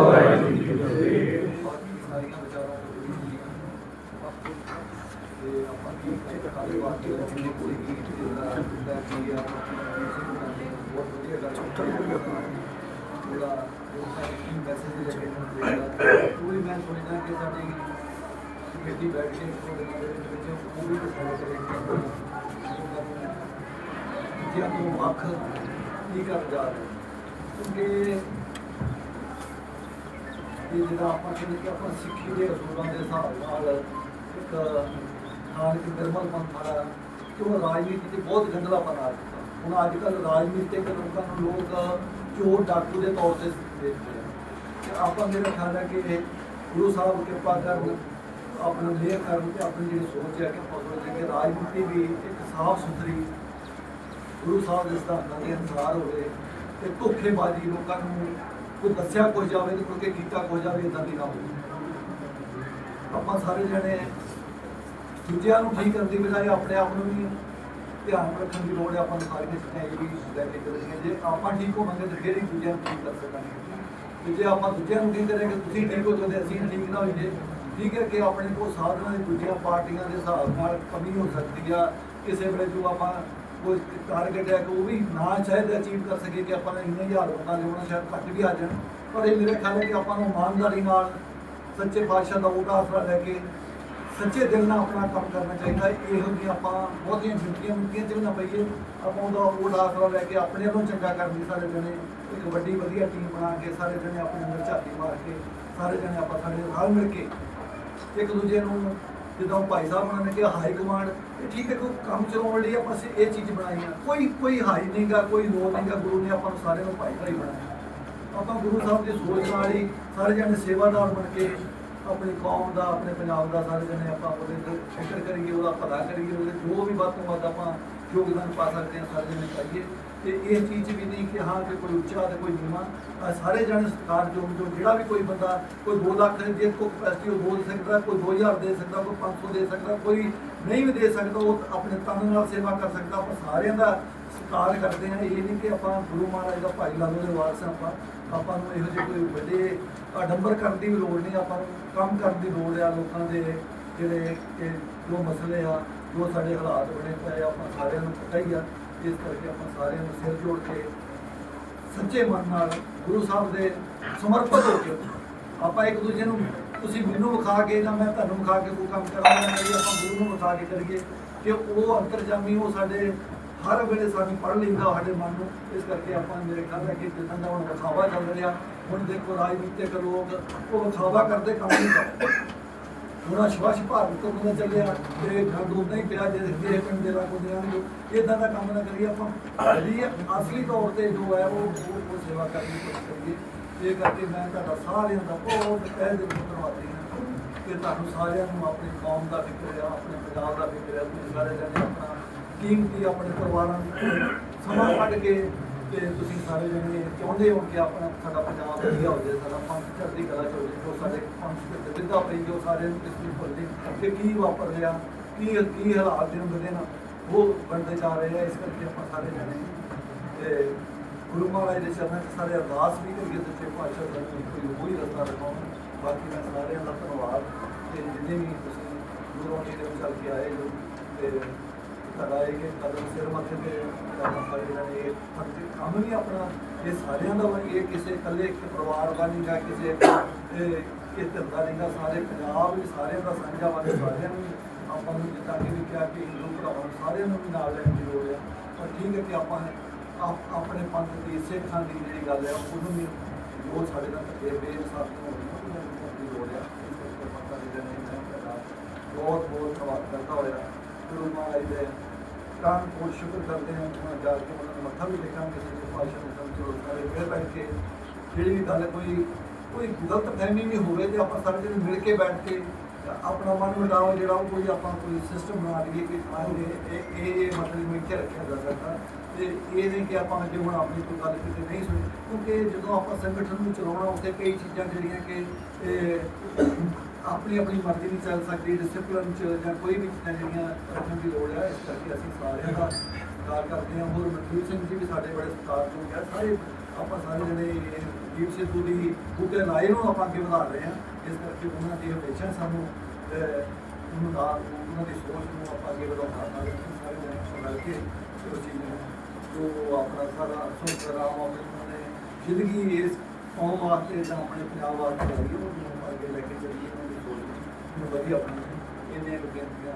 ਵਾਹਿਗੁਰੂ ਜੀ ਕੀ ਫਤਿਹ ਸਾਰੀਆਂ ਵਿਚਾਰਾਂ ਤੇ ਆਪਾਂ ਕੀ ਕਾਲੇ ਵਾਕਿਆ ਦੀ ਕੋਈ ਗੀਤ ਜਿਹੜਾ ਹੁੰਦਾ ਕੀ ਆ ਬਹੁਤ ਵਧੀਆ ਗੱਲ ਪੂਰਾ ਜੋ ਸਾਡੇ ਕੀ ਮੈਸੇਜ ਲੱਗੇ ਹੁੰਦੇ ਪੂਰੀ ਮੈਂ ਸੋਚਦਾ ਕਿ ਸਾਡੀ ਕਮੇਟੀ ਬੈਠ ਕੇ ਤੁਹਾਡੇ ਨਾਲ ਦੇ ਵਿੱਚ ਉਹ ਵੀ ਦੱਸਣਾ ਚਾਹੀਦਾ ਵੱਖ ਕੀ ਕਰ ਜਾ ਰਹੇ ਕਿਉਂਕਿ ਇਹ ਜਿਹੜਾ ਆਪਾਂ ਕਹਿੰਦੇ ਕਿ ਆਪਾਂ ਸਿੱਖੀ ਦੇ ਅਸੂਲਾਂ ਦੇ ਹਿਸਾਬ ਨਾਲ ਇੱਕ ਨਾਲ ਨਿਰਮਲ ਪੰਥ ਵਾਲਾ ਕਿ ਉਹ ਰਾਜਨੀਤੀ 'ਚ ਬਹੁਤ ਗੰਦਲਾ ਬਣਾ ਦਿੱਤਾ। ਹੁਣ ਅੱਜ ਕੱਲ ਰਾਜਨੀਤਿਕ ਲੋਕਾਂ ਨੂੰ ਲੋਕ ਚੋਰ ਡਾਕੂ ਦੇ ਤੌਰ ਤੇ ਦੇਖਦੇ ਆ। ਤੇ ਆਪਾਂ ਮੇਰਾ ਖਿਆਲ ਹੈ ਕਿ ਗੁਰੂ ਸਾਹਿਬ ਕਿਰਪਾ ਕਰਨ, ਆਪਣਾ ਮਿਹਰ ਕਰਨ ਤੇ ਆਪਣੀ ਜਿਹੜੀ ਸੋਚ ਹੈ ਕਿ ਆਪਾਂ ਸੋਚਦੇ ਕਿ ਰਾਜਨੀਤੀ ਵੀ ਇੱਕ ਸਾਫ਼ ਸੁਥਰੀ ਗੁਰੂ ਸਾਹਿਬ ਦੇ ਸਿਧਾਂਤਾਂ ਦੇ ਅਨੁਸਾਰ ਹੋਵੇ ਤੇ ਧੋਖੇਬਾਜ਼ੀ ਲੋਕਾਂ ਨੂੰ ਕੋਈ ਦੱਸਿਆ ਕੋਈ ਜਾਵੇ ਤੇ ਕੋਈ ਕੀਤਾ ਕੋਈ ਜਾਵੇ ਇਦਾਂ ਦੀ ਨਾ ਹੋਵੇ ਆਪਾਂ ਸਾਰੇ ਜਣੇ ਦੂਜਿਆਂ ਨੂੰ ਠੀਕ ਕਰਨ ਦੀ ਬਜਾਏ ਆਪਣੇ ਆਪ ਨੂੰ ਵੀ ਧਿਆਨ ਰੱਖਣ ਦੀ ਲੋੜ ਹੈ, ਆਪਾਂ ਨੂੰ ਸਾਰੀਆਂ ਚੀਜ਼ਾਂ ਇਹ ਵੀ ਲੈ ਕੇ ਚੱਲਣੀਆਂ ਜੇ ਆਪਾਂ ਠੀਕ ਹੋਵਾਂਗੇ ਤਾਂ ਫਿਰ ਹੀ ਦੂਜਿਆਂ ਨੂੰ ਠੀਕ ਕਰ ਸਕਾਂਗੇ। ਤੇ ਜੇ ਆਪਾਂ ਦੂਜਿਆਂ ਨੂੰ ਠੀਕ ਕਰਾਂਗੇ, ਤੁਸੀਂ ਠੀਕ ਹੋ ਜਾਂਦੇ ਅਸੀਂ ਠੀਕ ਨਾ ਹੋਈਏ। ਠੀਕ ਹੈ ਕਿ ਆਪਣੇ ਕੋਲ ਸਾਧਨਾਂ ਦੀ ਦੂਜੀਆਂ ਪਾਰਟੀਆਂ ਦੇ ਹਿਸਾਬ ਨਾਲ ਕਮੀ ਹੋ ਸਕਦੀ ਆ, ਕਿਸੇ ਵੇਲੇ ਜੋ ਆਪਾਂ ਕੋਈ ਟਾਰਗੇਟ ਹੈ ਕਿ ਉਹ ਵੀ ਨਾ ਸ਼ਾਇਦ ਅਚੀਵ ਕਰ ਸਕੇ ਕਿ ਆਪਾਂ ਨੇ ਇੰਨੇ ਹਜ਼ਾਰ ਬੰਦਾ ਲਿਆਉਣਾ ਸ਼ਾਇਦ ਘੱਟ ਵੀ ਆ ਜਾਣ। ਪਰ ਇਹ ਮੇਰੇ ਖਿਆਲ ਹੈ ਕਿ ਆਪਾਂ ਨੂੰ ਇਮਾਨਦਾਰੀ ਨਾਲ ਸੱਚੇ ਪਾਤਸ਼ਾਹ ਦਾ ਉਹਦਾ ਆਸਰਾ ਲੈ ਕੇ ਸੱਚੇ ਦਿਲ ਨਾਲ ਆਪਣਾ ਕੰਮ ਕਰਨਾ ਚਾਹੀਦਾ। ਇਹੋ ਜਿਹੀ ਆਪਾਂ ਬਹੁਤੀਆਂ ਛੁੱਟੀਆਂ ਮਿੰਟੀਆਂ ਚ ਵੀ ਨਾ ਪਈਏ। ਆਪਾਂ ਉਹਦਾ ਉਹਦਾ ਆਸਰਾ ਲੈ ਕੇ ਆਪਣੇ ਨੂੰ ਚੰਗਾ ਕਰਨ ਦੀ ਸਾਰੇ ਜਣੇ ਇੱਕ ਵੱਡੀ ਵਧੀਆ ਟੀਮ ਬਣਾ ਕੇ ਸਾਰੇ ਜਣੇ ਆਪਣੇ ਅੰਦਰ ਝਾਤੀ ਮਾਰ ਕੇ ਸਾਰੇ ਜਣੇ ਆਪਾਂ ਸਾਡੇ ਰਲ ਮਿਲ ਕੇ ਇੱਕ ਦੂਜੇ ਨੂੰ ਜਦੋਂ ਭਾਈ ਸਾਹਿਬ ਉਹਨਾਂ ਨੇ ਕਿਹਾ ਹਾਈ ਕਮਾਂਡ ਇਹ ਠੀਕ ਹੈ, ਕੋਈ ਕੰਮ ਚਲਾਉਣ ਲਈ ਆਪਾਂ ਸੇ, ਇਹ ਚੀਜ਼ ਬਣਾਈ ਆ। ਕੋਈ ਕੋਈ ਹਾਈ ਨਹੀਂਗਾ ਕੋਈ ਲੋ ਨਹੀਂਗਾ ਗੁਰੂ ਨੇ ਆਪਾਂ ਨੂੰ ਸਾਰਿਆਂ ਨੂੰ ਭਾਈ ਭਾਈ ਬਣਾਇਆ। ਆਪਾਂ ਗੁਰੂ ਸਾਹਿਬ ਦੀ ਸੋਚ ਨਾਲ ਹੀ ਸਾਰੇ ਜਣੇ ਸੇਵਾਦਾਰ ਬਣ ਕੇ ਆਪਣੀ ਕੌਮ ਦਾ, ਆਪਣੇ ਪੰਜਾਬ ਦਾ ਸਾਰੇ ਜਣੇ ਆਪਾਂ ਉਹਦੇ ਫਿਕਰ ਕਰੀਏ, ਉਹਦਾ ਭਲਾ ਕਰੀਏ, ਉਹਦੇ ਜੋ ਵੀ ਵੱਧ ਤੋਂ ਵੱਧ ਆਪਾਂ ਯੋਗਦਾਨ ਪਾ ਸਕਦੇ ਹਾਂ ਸਾਰੇ ਜਣੇ ਪਾਈਏ। ਤੇ ਇਹ ਚੀਜ਼ 'ਚ ਵੀ ਨਹੀਂ ਕਿ ਹਾਂ ਕਿ ਕੋਈ ਉੱਚਾ ਤੇ ਕੋਈ ਨੀਵਾਂ। ਸਾਰੇ ਜਣੇ ਸਤਿਕਾਰ ਜੋ ਜੋ ਜਿਹੜਾ ਵੀ ਕੋਈ ਬੰਦਾ ਕੋਈ 2 ਲੱਖ ਜੇ ਕੋਈ ਕਪੈਸਿਟੀ ਉਹ ਬੋਲ ਸਕਦਾ, ਕੋਈ 2000 ਦੇ ਸਕਦਾ, ਕੋਈ 500 ਦੇ ਸਕਦਾ, ਕੋਈ ਨਹੀਂ ਵੀ ਦੇ ਸਕਦਾ, ਉਹ ਆਪਣੇ ਤਨ ਨਾਲ ਸੇਵਾ ਕਰ ਸਕਦਾ। ਆਪਾਂ ਸਾਰਿਆਂ ਦਾ ਸਤਿਕਾਰ ਕਰਦੇ ਹਾਂ। ਇਹ ਨਹੀਂ ਕਿ ਆਪਾਂ ਗੁਰੂ ਮਹਾਰਾਜ ਦਾ ਭਾਈ ਲਾਲੋ ਦੇ ਵਾਰਸ ਹਾਂ ਆਪਾਂ ਆਪਾਂ ਨੂੰ ਇਹੋ ਜਿਹੇ ਕੋਈ ਵੱਡੇ ਅਡੰਬਰ ਕਰਨ ਦੀ ਵੀ ਲੋੜ ਨਹੀਂ। ਆਪਾਂ ਨੂੰ ਕੰਮ ਕਰਨ ਦੀ ਲੋੜ ਆ, ਲੋਕਾਂ ਦੇ ਜਿਹੜੇ ਕਿ ਜੋ ਮਸਲੇ ਆ ਜੋ ਸਾਡੇ ਹਾਲਾਤ ਬਣੇ ਪਏ ਆਪਾਂ ਸਾਰਿਆਂ ਨੂੰ ਪਤਾ ਹੀ ਆ, ਇਸ ਕਰਕੇ ਆਪਾਂ ਸਾਰਿਆਂ ਨੂੰ ਸਿਰ ਜੋੜ ਕੇ ਸੱਚੇ ਮਨ ਨਾਲ ਗੁਰੂ ਸਾਹਿਬ ਦੇ ਸਮਰਪਿਤ ਹੋ ਕੇ ਆਪਾਂ ਇੱਕ ਦੂਜੇ ਨੂੰ ਤੁਸੀਂ ਮੈਨੂੰ ਵਿਖਾ ਕੇ ਜਾਂ ਮੈਂ ਤੁਹਾਨੂੰ ਵਿਖਾ ਕੇ ਕੋਈ ਕੰਮ ਕਰਾਂਗਾ ਨਹੀਂ ਆਪਾਂ ਗੁਰੂ ਨੂੰ ਵਿਖਾ ਕੇ ਕਰੀਏ ਕਿ ਉਹ ਅੰਤਰਜਾਮੀ ਉਹ ਸਾਡੇ ਹਰ ਵੇਲੇ ਸਾਨੂੰ ਪੜ੍ਹ ਲੈਂਦਾ ਸਾਡੇ ਮਨ ਨੂੰ। ਇਸ ਕਰਕੇ ਆਪਾਂ ਮੇਰੇ ਖਿਆਲ ਹੈ ਕਿ ਜਿੱਦਾਂ ਦਾ ਹੁਣ ਵਿਖਾਵਾ ਚੱਲ ਰਿਹਾ, ਹੁਣ ਦੇਖੋ ਰਾਜਨੀਤਿਕ ਲੋਕ ਉਹ ਵਿਖਾਵਾ ਕਰਦੇ ਕੰਮ ਨਹੀਂ ਕਰਦੇ। ਹੁਣ ਸਵੱਛ ਭਾਰਤ ਤੋਂ ਪਤਾ ਚੱਲਿਆ ਤੇ ਗੰਦ ਉਦਾਂ ਹੀ ਪਿਆ ਜੇ ਜੇ ਪਿੰਡ ਦੇ ਲਾਗੂ ਦੇਣਗੇ ਇਦਾਂ ਦਾ ਕੰਮ ਨਾ ਕਰੀਏ ਆਪਾਂ। ਜਿਹੜੀ ਅਸਲੀ ਤੌਰ ਤੇ ਜੋ ਹੈ, ਉਹ ਉਹ ਸੇਵਾ ਕਰਨ ਦੀ ਕੋਸ਼ਿਸ਼ ਕਰੀਏ। ਇਹ ਕਰਕੇ ਮੈਂ ਤੁਹਾਡਾ ਸਾਰਿਆਂ ਦਾ ਬਹੁਤ ਤਹਿ ਦਿਲ ਤੋਂ ਧੰਨਵਾਦੀ ਹਾਂ। ਕਿ ਤੁਹਾਨੂੰ ਸਾਰਿਆਂ ਨੂੰ ਆਪਣੀ ਕੌਮ ਦਾ ਫਿਕਰ ਹੈ ਆਪਣੇ ਪੰਜਾਬ ਦਾ ਫਿਕਰ ਹੈ ਤੁਸੀਂ ਸਾਰੇ ਜਣੇ ਆਪਣਾ ਕੀਮਤੀ ਆਪਣੇ ਪਰਿਵਾਰਾਂ ਨੂੰ ਸਮਾਂ ਕੱਢ ਕੇ ਤੇ ਤੁਸੀਂ ਸਾਰੇ ਜਣੇ ਚਾਹੁੰਦੇ ਹੋ ਕਿ ਆਪਣਾ ਸਾਡਾ ਪੰਜਾਬ ਵਧੀਆ ਹੋ ਜਾਵੇ ਸਾਡਾ ਪੰਥ ਚੜ੍ਹਦੀ ਕਲਾ ਚ ਹੋ ਜਾਵੇ ਜੋ ਸਾਡੇ ਪੰਥ ਦੇ ਵਿਦਾ ਪਈ ਜੋ ਸਾਰੇ ਨੂੰ ਕਿਸ ਨੂੰ ਭੁੱਲਦੇ ਕਿ ਕੀ ਵਾਪਰ ਰਿਹਾ, ਕੀ ਕੀ ਹਾਲਾਤ ਦਿਨ ਬਦੇ ਨਾ, ਉਹ ਬਣਦੇ ਜਾ ਰਹੇ ਆ, ਇਸ ਕਰਕੇ ਆਪਾਂ ਸਾਰੇ ਜਣੇ, ਤੇ ਗੁਰੂ ਮਹਾਰਾਜ ਦੇ ਚਰਨਾਂ 'ਚ ਸਾਰੇ ਅਰਦਾਸ ਵੀ ਕਰੀਏ ਸੱਚੇ ਪਾਤਸ਼ਾਹ ਦਾ ਕੋਈ ਉਹੀ ਰਸਤਾ ਦਿਖਾਉਣ। ਬਾਕੀ ਮੈਂ ਸਾਰਿਆਂ ਦਾ ਧੰਨਵਾਦ, ਤੇ ਜਿੰਨੇ ਵੀ ਤੁਸੀਂ ਗੁਰੂ ਜੀ ਦੇ ਵਿੱਚ ਚੱਲ ਕੇ ਆਏ ਜੋ, ਤੇ ਕਰਾਏ ਕਿ ਕਦਮ ਸਿਰ ਮੱਥੇ ਤੇ ਆਪਾਂ ਸਾਰੇ ਜਣੇ ਇਹ ਫਰਜ਼ ਕੰਮ ਨਹੀਂ ਆਪਣਾ ਇਹ ਸਾਰਿਆਂ ਦਾ ਵਾ, ਇਹ ਕਿਸੇ ਇਕੱਲੇ ਇੱਕ ਪਰਿਵਾਰ ਦਾ ਨਹੀਂ ਨਹੀਂਗਾ ਕਿਸੇ ਇਹ ਇਹ ਧੰਦਾ ਨਹੀਂਗਾ ਸਾਰੇ ਪੰਜਾਬ ਵੀ ਸਾਰਿਆਂ ਦਾ ਸਾਂਝਾ ਵਾ ਸਾਰਿਆਂ ਨੂੰ ਆਪਾਂ ਨੂੰ ਜਿੱਦਾਂ ਕਿ ਵੀ ਕਿਹਾ ਕਿ ਹਿੰਦੂ ਭਰਾਵਾਂ ਨੂੰ ਸਾਰਿਆਂ ਨੂੰ ਵੀ ਨਾਲ ਲੈਣ ਦੀ ਲੋੜ ਹੈ ਪਰ ਠੀਕ ਹੈ ਕਿ ਆਪਾਂ ਆਪ- ਆਪਣੇ ਪੰਥ ਦੀ ਸਿੱਖਾਂ ਦੀ ਜਿਹੜੀ ਗੱਲ ਹੈ ਉਹਨੂੰ ਵੀ ਬਹੁਤ ਸਾਡੇ ਨਾਲ ਧੱਕੇ ਬੇਇਨਸਾਫੀ ਹੋ ਰਹੀ ਹੈ ਦੀ ਲੋੜ ਹੈ ਇਸ ਕਰਕੇ ਆਪਾਂ ਸਾਰੇ ਜਣੇ ਮੈਂ ਤੁਹਾਡਾ ਬਹੁਤ ਬਹੁਤ ਧੰਨਵਾਦ ਕਰਦਾ ਹੋਇਆ ਗੁਰੂ ਮਹਾਰਾਜ ਦੇ ਕਾਨ ਕੋਲ ਸ਼ੁਕਰ ਕਰਦੇ ਹਾਂ ਕਿ ਜਾ ਕੇ ਉਹਨਾਂ ਨੂੰ ਮੱਥਾ ਵੀ ਟੇਕਾਂਗੇ ਸੱਚੇ ਪਾਤਸ਼ਾਹ ਨੂੰ ਸਮਝੋ ਸਾਰੇ ਫਿਰ ਬੈਠ ਕੇ ਜਿਹੜੀ ਵੀ ਗੱਲ ਕੋਈ ਕੋਈ ਗਲਤ ਫਹਿਮੀ ਵੀ ਹੋਵੇ ਤੇ ਆਪਾਂ ਸਾਰੇ ਜਣੇ ਮਿਲ ਕੇ ਬੈਠ ਕੇ ਆਪਣਾ ਮਨ ਮਿਟਾਓ ਜਿਹੜਾ ਉਹ ਕੋਈ ਆਪਾਂ ਕੋਈ ਸਿਸਟਮ ਬਣਾ ਲਈਏ ਕਿ ਹਾਂ ਇਹ ਇਹ ਮਤਲਬ ਨੂੰ ਇੱਥੇ ਰੱਖਿਆ ਜਾ ਸਕਦਾ। ਤੇ ਇਹ ਨਹੀਂ ਕਿ ਆਪਾਂ ਜੇ ਹੁਣ ਆਪਣੀ ਕੋਈ ਗੱਲ ਕਿਤੇ ਨਹੀਂ ਸੁਣੀ, ਕਿਉਂਕਿ ਜਦੋਂ ਆਪਾਂ ਸੰਗਠਨ ਨੂੰ ਚਲਾਉਣਾ, ਉੱਥੇ ਕਈ ਚੀਜ਼ਾਂ ਜਿਹੜੀਆਂ ਕਿ ਆਪਣੀ ਆਪਣੀ ਮਰਜ਼ੀ ਨਹੀਂ ਚੱਲ ਸਕਦੀ ਡਿਸਪਲਿਨ ਚ ਜਾਂ ਕੋਈ ਵੀ ਚੀਜ਼ਾਂ ਜਿਹੜੀਆਂ ਰੱਖਣ ਦੀ ਲੋੜ ਹੈ ਇਸ ਕਰਕੇ ਅਸੀਂ ਸਾਰਿਆਂ ਦਾ ਸਤਿਕਾਰ ਕਰਦੇ ਹਾਂ। ਹੋਰ ਮਨਜੀਤ ਸਿੰਘ ਜੀ ਵੀ ਸਾਡੇ ਬੜੇ ਸਤਿਕਾਰਯੋਗ ਹੈ ਸਾਰੇ ਆਪਾਂ ਸਾਰੇ ਜਿਹੜੇ ਦੀਪ ਸਿੱਧੂ ਦੀ ਬੂਟੇ ਲਾਏ ਨੂੰ ਆਪਾਂ ਅੱਗੇ ਵਧਾ ਰਹੇ ਹਾਂ। ਇਸ ਕਰਕੇ ਉਹਨਾਂ ਦੀ ਹਮੇਸ਼ਾ ਸਾਨੂੰ ਉਹਨਾਂ ਦਾ, ਉਹਨਾਂ ਦੀ ਸੋਚ ਨੂੰ ਆਪਾਂ ਅੱਗੇ ਵਧਾਉਣਾ ਨਾਲ ਸਾਰੇ ਜਣੇ ਮਿਲ ਕੇ ਉਸ ਚੀਜ਼ ਨੂੰ, ਜੋ ਆਪਣਾ ਸਾਰਾ ਰਾਮ ਆਪਣੇ ਜ਼ਿੰਦਗੀ ਇਸ ਕੌਮ ਵਾਸਤੇ ਜਾਂ ਆਪਣੇ ਪੰਜਾਬ ਵਾਸਤੇ ਲਾਈ ਉਹ ਨੂੰ ਅੱਗੇ ਲੈ ਕੇ ਚੱਲੀਏ। ਵਧੀਆ ਆਪਣੀ ਇਹਨੇ ਬੇਨਤੀਆਂ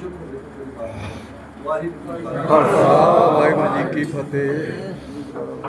ਚੁੱਪ ਹੋ ਜਾਓ ਵਾਹਿਗੁਰੂ ਜੀ ਕੀ ਫਤਿਹ।